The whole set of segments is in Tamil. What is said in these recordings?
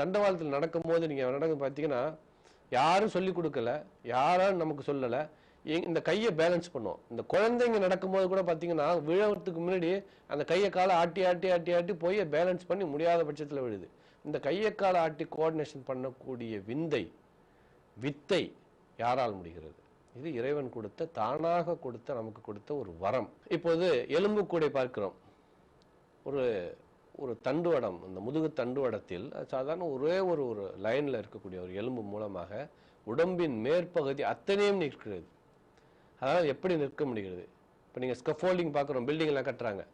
தண்டவாளத்தில் நடக்கும்போது நீங்கள் நடக்கும் பார்த்தீங்கன்னா யாரும் சொல்லி கொடுக்கல யாரும் நமக்கு சொல்லலை. எங் இந்த கையை பேலன்ஸ் பண்ணும். இந்த குழந்தைங்க நடக்கும்போது கூட பார்த்தீங்கன்னா விழறதுக்கு முன்னாடி அந்த கையை காலை ஆட்டி ஆட்டி ஆட்டி ஆட்டி போய் பேலன்ஸ் பண்ணி முடியாத பட்சத்தில் விழுது. இந்த கையை காலை ஆட்டி கோஆர்டினேஷன் பண்ணக்கூடிய விந்தை வித்தை யாரால் முடிகிறது? இது இறைவன் கொடுத்த தானாக கொடுத்த நமக்கு கொடுத்த ஒரு வரம். இப்போது எலும்பு கூடை பார்க்கிறோம். ஒரு ஒரு தண்டுவடம் இந்த முதுகு தண்டுவடத்தில் சாதாரண ஒரே ஒரு ஒரு லைனில் இருக்கக்கூடிய ஒரு எலும்பு மூலமாக உடம்பின் மேற்பகுதி அத்தனையும் நிற்கிறது. அதனால் எப்படி நிற்க முடிகிறது? இப்போ நீங்கள் ஸ்கஃபோல்டிங் பார்க்குறோம் பில்டிங்லாம் கட்டுறாங்க.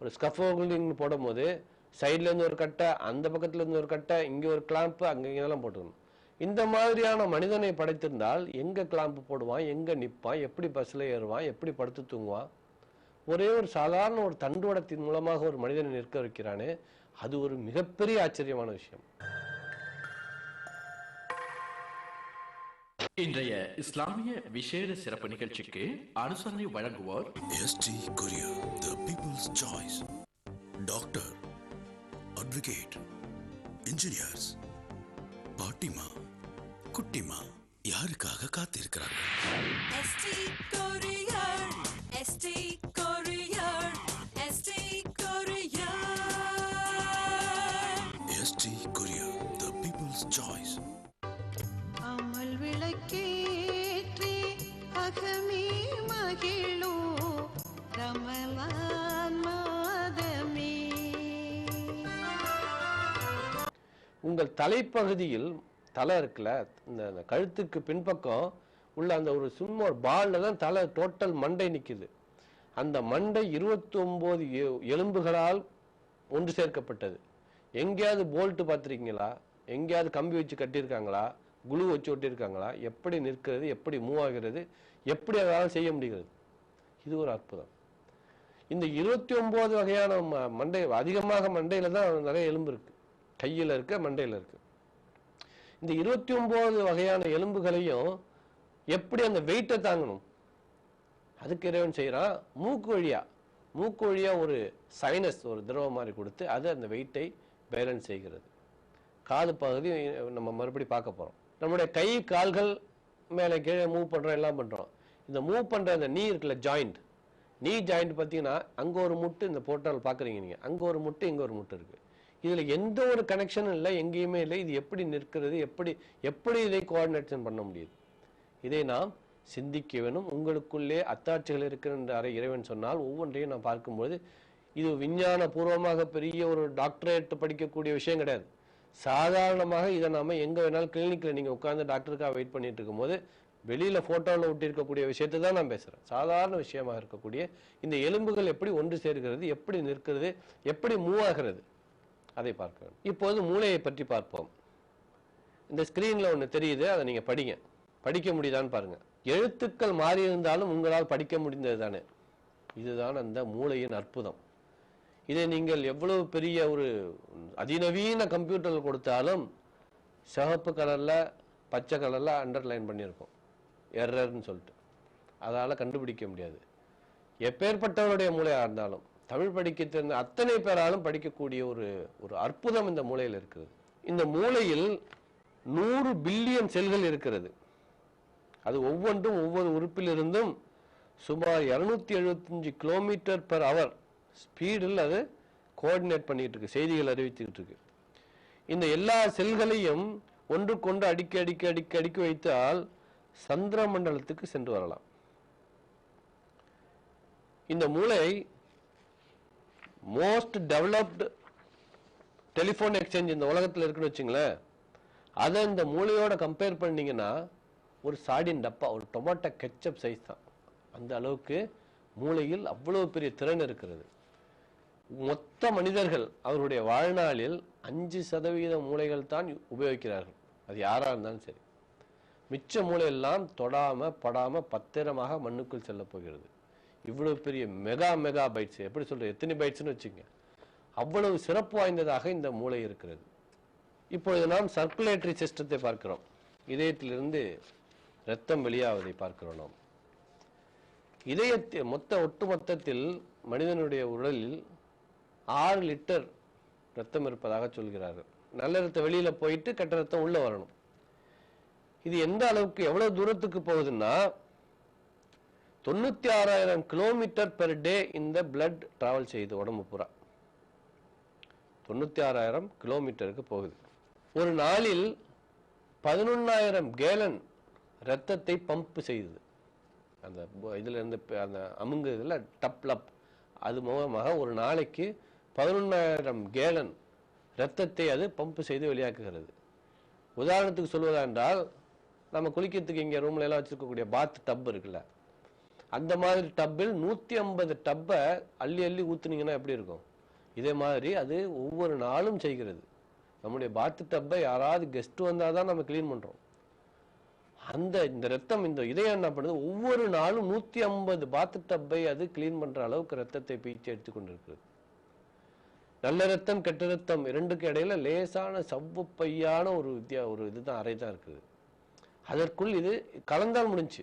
ஒரு ஸ்கஃபோல்டிங் போடும்போது சைட்லேருந்து ஒரு கட்டை அந்த பக்கத்துலேருந்து ஒரு கட்டை இங்கே ஒரு கிளாம்ப்பு அங்கே இதெல்லாம் போட்டுக்கணும். இந்த மாதிரியான மனிதனை படைத்திருந்தால் எங்கே கிளாம்பு போடுவான் எங்கே நிற்பான் எப்படி பஸ்ஸில் ஏறுவான் எப்படி படுத்து தூங்குவான் ஒரே ஒரு சாதாரண ஒரு தண்டுவடத்தின் மூலமாக ஒரு மனிதனை நிற்க வைக்கிறானே அது ஒரு மிகப்பெரிய ஆச்சரியமான விஷயம். இன்றைய இஸ்லாமிய விசேட சிறப்பு நிகழ்ச்சிக்கு அனுசரணை வழங்குவோர் ST Courier, the people's choice. Doctor, advocate, engineers, பாட்டிமா குட்டிமா யாருக்காக காத்திருக்கிறார்கள்? உங்கள் தலைப்பகுதியில் தலை இருக்குல்ல இந்த கழுத்துக்கு பின்பக்கம் உள்ள அந்த ஒரு சும்மா ஒரு பால்ல தான் தலை டோட்டல் மண்டை நிற்கிது அந்த மண்டை இருபத்தி ஒம்பது எலும்புகளால் ஒன்று சேர்க்கப்பட்டது. எங்கேயாவது போல்ட்டு பார்த்துருக்கீங்களா? எங்கேயாவது கம்பி வச்சு கட்டியிருக்காங்களா? குழு வச்சு ஒட்டியிருக்காங்களா? எப்படி நிற்கிறது? எப்படி மூவ் ஆகிறது? எப்படி அதனால் செய்ய முடிகிறது? இது ஒரு அற்புதம். இந்த இருபத்தி ஒம்பது வகையான ம- மண்டை அதிகமாக மண்டையில் தான் நிறைய எலும்பு இருக்குது கையில் இருக்க மண்டையில் இருக்கு. இந்த இருபத்தி ஒன்பது வகையான எலும்புகளையும் எப்படி அந்த வெயிட்டை தாங்கணும்? அதுக்கு இறைவன் செய்கிறான் மூக்கு வழியா மூக்கு வழியா ஒரு சைனஸ் ஒரு திரவம் மாதிரி கொடுத்து அது அந்த வெயிட்டை பேலன்ஸ் செய்கிறது. காது பகுதி நம்ம மறுபடி பார்க்க போகிறோம் நம்முடைய கை கால்கள் மேலே கீழே மூவ் பண்ணுறோம் எல்லாம் பண்ணுறோம் இந்த மூவ் பண்ணுற அந்த நீ இருக்குல்ல ஜாயிண்ட் நீ ஜாயிண்ட் பார்த்தீங்கன்னா அங்கே ஒரு முட்டு இந்த போர்ட்டல் பார்க்குறீங்க நீங்கள் அங்கே ஒரு முட்டு இங்கே ஒரு முட்டு இருக்குது இதில் எந்த ஒரு கனெக்ஷனும் இல்லை எங்கேயுமே இல்லை. இது எப்படி நிற்கிறது எப்படி எப்படி இதை கோஆர்டினேஷன் பண்ண முடியுது? இதை நாம் சிந்திக்க வேணும். உங்களுக்குள்ளே அத்தாட்சிகள் இருக்கின்ற அறை இறைவன் சொன்னால் ஒவ்வொன்றையும் நான் பார்க்கும்போது இது விஞ்ஞான பூர்வமாக பெரிய ஒரு டாக்டரேட் படிக்கக்கூடிய விஷயம் கிடையாது. சாதாரணமாக இதை நாம் எங்கே வேணாலும் கிளினிக்கில் நீங்கள் உட்காந்து டாக்டருக்காக வெயிட் பண்ணிட்டு இருக்கும்போது வெளியில் ஃபோட்டோவில் ஒட்டியிருக்கக்கூடிய விஷயத்தை தான் நான் பேசுகிறேன் சாதாரண விஷயமாக இருக்கக்கூடிய இந்த எலும்புகள் எப்படி ஒன்று சேர்கிறது எப்படி நிற்கிறது எப்படி மூவ் ஆகிறது அதை பார்க்க வேண்டும். இப்போது மூளையை பற்றி பார்ப்போம். இந்த ஸ்கிரீன்ல ஒன்று தெரியுது அதை நீங்க படிங்க. படிக்க முடியுதான்னு பாருங்க. எழுத்துக்கள் மாறி இருந்தாலும் உங்களால் படிக்க முடிந்தது தானே. இதுதான் அந்த மூளையின் அற்புதம். இதை நீங்கள் எவ்வளவு பெரிய ஒரு அதிநவீன கம்ப்யூட்டர் கொடுத்தாலும் சிவப்பு கலரில் பச்சை கலரில் அண்டர்லைன் பண்ணியிருக்கோம் எரர்னு சொல்லிட்டு. அதால் கண்டுபிடிக்க முடியாது. எப்பேற்பட்டவருடைய மூளையாக இருந்தாலும். தமிழ் படிக்க தெரிந்த அத்தனை பேராலும் படிக்கக்கூடிய ஒரு ஒரு அற்புதம் இந்த மூளையில் இருக்கிறது இந்த மூளையில் நூறு பில்லியன் செல்கள் இருக்கிறது. அது ஒவ்வொன்றும் ஒவ்வொரு உறுப்பிலிருந்தும் சுமார் இரநூத்தி எழுபத்தஞ்சு கிலோமீட்டர் பெர் அவர் ஸ்பீடில் அது கோஆர்டினேட் பண்ணிட்டு இருக்கு செய்திகள் அறிவித்துக்கிட்டு இருக்கு இந்த எல்லா செல்களையும் ஒன்றுக்கொன்று அடிக்கி அடிக்கி அடிக்க அடிக்கி வைத்தால் சந்திர மண்டலத்துக்கு சென்று வரலாம். இந்த மூளை மோஸ்ட் டெவலப்டு டெலிஃபோன் எக்ஸ்சேஞ்ச் இந்த உலகத்தில் இருக்குன்னு வச்சுங்களேன். அதை இந்த மூளையோட கம்பேர் பண்ணீங்கன்னா ஒரு சாடின் டப்பா ஒரு டொமேட்டோ கெச்சப் சைஸ் தான். அந்த அளவுக்கு மூளையில் அவ்வளோ பெரிய திறன் இருக்கிறது. மொத்த மனிதர்கள் அவருடைய வாழ்நாளில் அஞ்சு சதவீத மூளைகள் தான் உபயோகிக்கிறார்கள். அது யாராக இருந்தாலும் சரி. மிச்ச மூளையெல்லாம் தொடாமல் படாமல் பத்திரமாக மண்ணுக்குள் செல்ல போகிறது. இவ்வளவு பெரிய மெகா மெகா பைட்ஸ். எப்படி சொல்றது? எத்தனை பைட்ஸ்னு வச்சுங்க. அவ்வளவு சிறப்பு வாய்ந்ததாக இந்த மூளை இருக்கிறது. இப்பொழுது நாம் சர்க்குலேட்டரி சிஸ்டத்தை பார்க்கிறோம். இதயத்திலிருந்து ரத்தம் வெளியாவதை பார்க்கிறோம் நாம். இதயத்தில் மொத்த ஒட்டுமொத்தத்தில் மனிதனுடைய உடலில் ஆறு லிட்டர் ரத்தம் இருப்பதாக சொல்கிறார்கள். நல்ல ரத்தம் வெளியில போயிட்டு கெட்ட ரத்தம் உள்ள வரணும். இது எந்த அளவுக்கு எவ்வளவு தூரத்துக்கு போகுதுன்னா தொண்ணூத்தி ஆறாயிரம் கிலோமீட்டர் பெர் டே இந்த பிளட் டிராவல் செய்யுது உடம்பு பூரா. தொண்ணூத்தி ஆறாயிரம் கிலோமீட்டருக்கு போகுது. ஒரு நாளில் பதினொன்னாயிரம் கேலன் ரத்தத்தை பம்ப் செய்யுது அந்த ப- இதுல இருந்து அந்த அமுங்கு இதில் டப் லப் அது மூலமாக ஒரு நாளைக்கு பதினொன்னாயிரம் கேலன் ரத்தத்தை அது பம்ப் செய்து வெளியாக்குகிறது. உதாரணத்துக்கு சொல்வதா என்றால் நம்ம குளிக்கிறதுக்கு இங்கே ரூம்ல எல்லாம் வச்சிருக்கக்கூடிய பாத் டப் இருக்குல்ல அந்த மாதிரி டப்பில் நூற்றி ஐம்பது டப்பை அள்ளி அள்ளி ஊற்றுனீங்கன்னா எப்படி இருக்கும்? இதே மாதிரி அது ஒவ்வொரு நாளும் செய்கிறது. நம்முடைய பாத்து டப்பை யாராவது கெஸ்ட் வந்தால் தான் நம்ம க்ளீன் பண்ணுறோம் அந்த இந்த ரத்தம் இந்த இதயம் என்ன பண்ணுது? ஒவ்வொரு நாளும் நூற்றி ஐம்பது பாத்து டப்பை அது க்ளீன் பண்ணுற அளவுக்கு ரத்தத்தை பீச்சு எடுத்து கொண்டிருக்கிறது. நல்ல ரத்தம் கெட்ட ரத்தம் இரண்டுக்கு இடையில லேசான சவ்வுப்பையான ஒரு வித்தியா ஒரு இதுதான் அறை தான் இருக்குது. அதற்குள் இது கலந்தால் முடிஞ்சு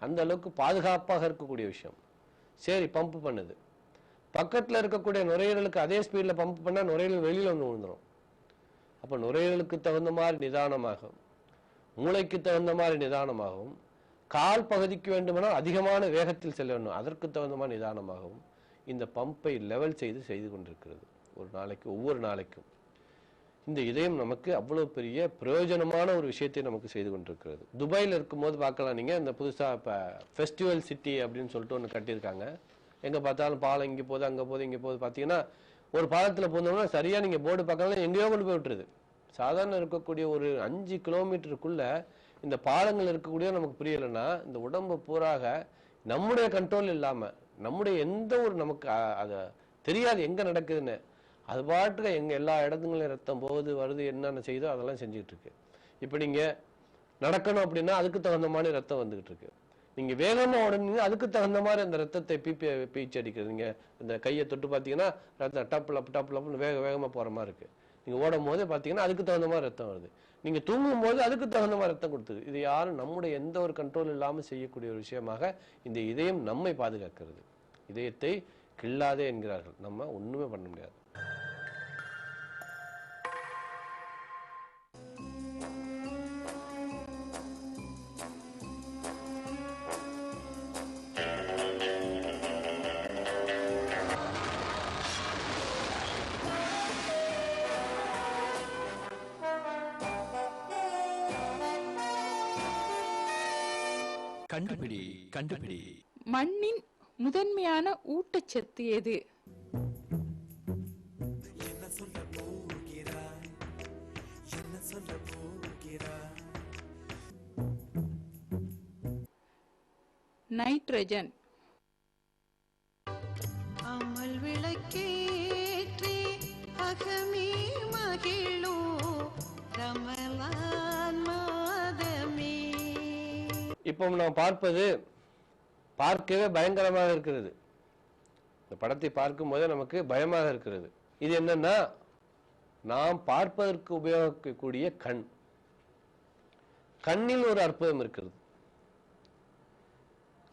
அந்த அளவுக்கு பாதுகாப்பாக இருக்கக்கூடிய விஷயம். சரி பம்ப் பண்ணுது. பக்கத்தில் இருக்கக்கூடிய நுரையீரலுக்கு அதே ஸ்பீடில் பம்ப் பண்ணால் நுரையீரல் வெளியில் வந்து விழுந்துடும் அப்போ நுரையீரலுக்கு தகுந்த மாதிரி நிதானமாகும் மூளைக்கு தகுந்த மாதிரி நிதானமாகவும் கால் பகுதிக்கு வேண்டுமானால் அதிகமான வேகத்தில் செல்ல வேண்டும். அதற்கு தகுந்த மாதிரி நிதானமாகவும் இந்த பம்பை லெவல் செய்து செய்து கொண்டிருக்கிறது. ஒரு நாளைக்கு ஒவ்வொரு நாளைக்கும். இந்த இதயம் நமக்கு அவ்வளவு பெரிய பிரயோஜனமான ஒரு விஷயத்தை நமக்கு செய்து கொண்டிருக்கிறது. துபாயில் இருக்கும்போது பார்க்கலாம் நீங்கள் இந்த புதுசாக இப்போ ஃபெஸ்டிவல் சிட்டி அப்படின்னு சொல்லிட்டு ஒன்று கட்டியிருக்காங்க. எங்கே பார்த்தாலும் பாலம் இங்கே போகுது அங்கே போகுது இங்கே போகுது பார்த்தீங்கன்னா ஒரு பாலத்தில் போனோம்னா சரியாக நீங்கள் போர்டு பார்க்கலாம் எங்கேயோ கொண்டு போய் விட்டுருது. சாதாரண இருக்கக்கூடிய ஒரு அஞ்சு கிலோமீட்டருக்குள்ளே இந்த பாலங்கள் இருக்கக்கூடிய நமக்கு புரியலைன்னா இந்த உடம்பு பூராக நம்முடைய கண்ட்ரோல் இல்லாமல் நம்முடைய எந்த ஒரு நமக்கு அதை தெரியாது எங்கே நடக்குதுன்னு. அது பாட்டுக்கு எங்கள் எல்லா இடத்துங்களும் ரத்தம் போகுது வருது என்னென்ன செய்யுதோ அதெல்லாம் செஞ்சுக்கிட்டு இருக்கு இப்போ நீங்கள் நடக்கணும் அப்படின்னா அதுக்கு தகுந்த மாதிரி ரத்தம் வந்துக்கிட்டு இருக்கு நீங்கள் வேகமாக உடனே அதுக்கு தகுந்த மாதிரி அந்த ரத்தத்தை பீப்பி பீச்சு அடிக்கிறது நீங்க இந்த கையை தொட்டு பார்த்தீங்கன்னா ரத்தம் டப் லப் வேக வேகமாக போகிற மாதிரி இருக்குது நீங்கள் ஓடும் போது பார்த்தீங்கன்னா அதுக்கு தகுந்த மாதிரி ரத்தம் வருது. நீங்கள் தூங்கும் போது அதுக்கு தகுந்த மாதிரி ரத்தம் கொடுத்துது. இது யாரும் நம்முடைய எந்த ஒரு கண்ட்ரோல் இல்லாமல் செய்யக்கூடிய ஒரு விஷயமாக இந்த இதயம் நம்மை பாதுகாக்கிறது. இதயத்தை கில்லாதே என்கிறார்கள். நம்ம ஒன்றுமே பண்ண முடியாது. கண்டுபிடி கண்டுபிடி. மண்ணின் முதன்மையான ஊட்டச்சத்து எது? நைட்ரஜன். இப்போ நாம் பார்ப்பது பார்க்கவே பயங்கரமாக இருக்கிறது. இந்த படத்தை பார்க்கும்போது நமக்கு பயமாக இருக்கிறது. இது என்னன்னா நாம் பார்ப்பதற்கு உபயோகிக்கக்கூடிய கண். கண்ணில் ஒரு அற்புதம் இருக்கிறது.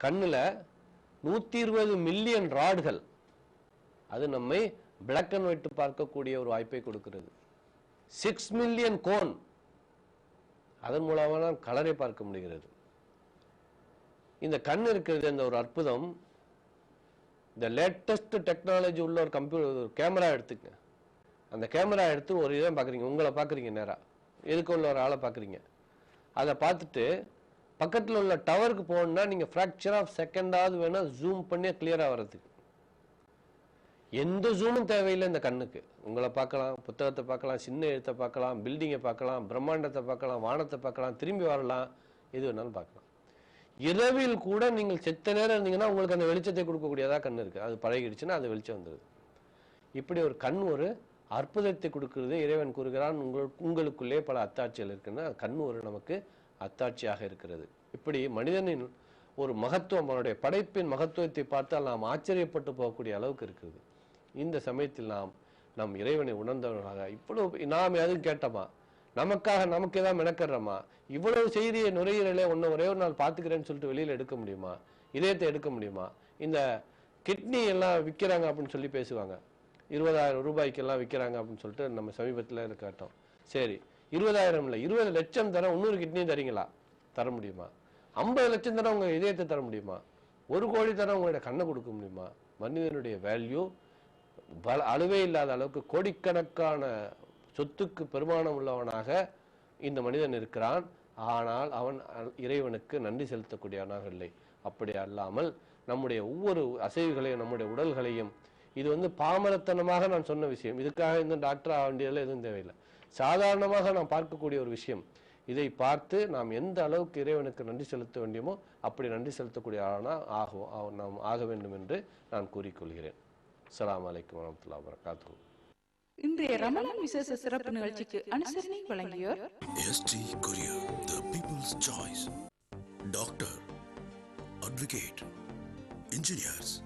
கண்ணில் நூற்றி இருபது மில்லியன் ராடுகள். அது நம்மை பிளாக் அண்ட் ஒயிட் பார்க்கக்கூடிய ஒரு வாய்ப்பை கொடுக்கிறது. சிக்ஸ் மில்லியன் கோன் அதன் மூலமாக நாம் கலரை பார்க்க முடிகிறது. இந்த கண் இருக்கிறது அந்த ஒரு அற்புதம் இந்த லேட்டஸ்ட் டெக்னாலஜி உள்ள ஒரு கம்ப்யூட்டர் ஒரு கேமரா எடுத்துக்கங்க. அந்த கேமரா எடுத்து ஒரு இதை பார்க்குறீங்க உங்களை பார்க்குறீங்க நேராக எதுக்கு உள்ள ஒரு ஆளை பார்க்குறீங்க. அதை பார்த்துட்டு பக்கத்தில் உள்ள டவருக்கு போகணுன்னா நீங்கள் ஃப்ராக்சர் ஆஃப் செகண்டாவது வேணால் ஜூம் பண்ணி கிளியராக வர்றதுக்கு. எந்த ஜூமும் தேவையில்லை இந்த கண்ணுக்கு. உங்களை பார்க்கலாம் புத்தகத்தை பார்க்கலாம் சின்ன எழுத்தை பார்க்கலாம் பில்டிங்கை பார்க்கலாம் பிரம்மாண்டத்தை பார்க்கலாம் வானத்தை பார்க்கலாம் திரும்பி வரலாம். எது வேணாலும் பார்க்கலாம். இரவில் கூட நீங்கள் செத்த நேரம் இருந்தீங்கன்னா உங்களுக்கு அந்த வெளிச்சத்தை கொடுக்கக்கூடியதாக கண் இருக்குது அது பழகிடுச்சுன்னா அது வெளிச்சம் வந்துடுது இப்படி ஒரு கண் ஒரு அற்புதத்தை கொடுக்கறது. இறைவன் கூறுகிறான் உங்கள் உங்களுக்குள்ளே பல அத்தாட்சிகள் இருக்குன்னா கண் ஒரு நமக்கு அத்தாட்சியாக இருக்கிறது. இப்படி மனிதனின் ஒரு மகத்துவம் அவனுடைய படைப்பின் மகத்துவத்தை பார்த்தால் நாம் ஆச்சரியப்பட்டு போகக்கூடிய அளவுக்கு இருக்கிறது. இந்த சமயத்தில் நாம் நம் இறைவனை உணர்ந்தவர்களாக இவ்வளவு நாம் எதுவும் கேட்டோமா? நமக்காக நமக்கு தான் மெனக்கிறோமா இவ்வளவு செய்தியை நுரையீரலே ஒன்று ஒரே ஒரு நாள் பார்த்துக்கிறேன்னு சொல்லிட்டு வெளியில் எடுக்க முடியுமா? இதயத்தை எடுக்க முடியுமா? இந்த கிட்னி எல்லாம் விற்கிறாங்க அப்படின்னு சொல்லி பேசுவாங்க. இருபதாயிரம் ரூபாய்க்கெல்லாம் விற்கிறாங்க அப்படின்னு சொல்லிட்டு நம்ம சமீபத்தில் இருக்கட்டும் சரி இருபதாயிரம் இல்லை இருபது லட்சம் தர இன்னொரு கிட்னியும் தரீங்களா? தர முடியுமா? ஐம்பது லட்சம் தர உங்கள் இதயத்தை தர முடியுமா? ஒரு கோடி தர உங்களுடைய கண்ணை கொடுக்க முடியுமா? மனிதனுடைய வேல்யூ பல அளவே இல்லாத அளவுக்கு கோடிக்கணக்கான சொத்துக்கு பெருமானம் உள்ளவனாக இந்த மனிதன் இருக்கிறான். ஆனால் அவன் இறைவனுக்கு நன்றி செலுத்தக்கூடியவனாக இல்லை. அப்படி அல்லாமல் நம்முடைய ஒவ்வொரு அசைவுகளையும் நம்முடைய உடல்களையும் இது வந்து பாமரத்தனமாக நான் சொன்ன விஷயம். இதுக்காக இந்த டாக்டர் ஆக வேண்டியதில் எதுவும் தேவையில்லை. சாதாரணமாக நாம் பார்க்கக்கூடிய ஒரு விஷயம். இதை பார்த்து நாம் எந்த அளவுக்கு இறைவனுக்கு நன்றி செலுத்த வேண்டியமோ அப்படி நன்றி செலுத்தக்கூடிய ஆனா ஆகும் ஆ- நாம் ஆக வேண்டும் என்று நான் கூறிக்கொள்கிறேன். அலாம் வலைக்கம் வரமத்துல்லா வரகாத்து இன்றைய ரமலான் விசேஷ சிறப்பு நிகழ்ச்சிக்கு அனுசரணை வழங்கியோர் ST Courier, the people's choice. Doctor, advocate, engineers,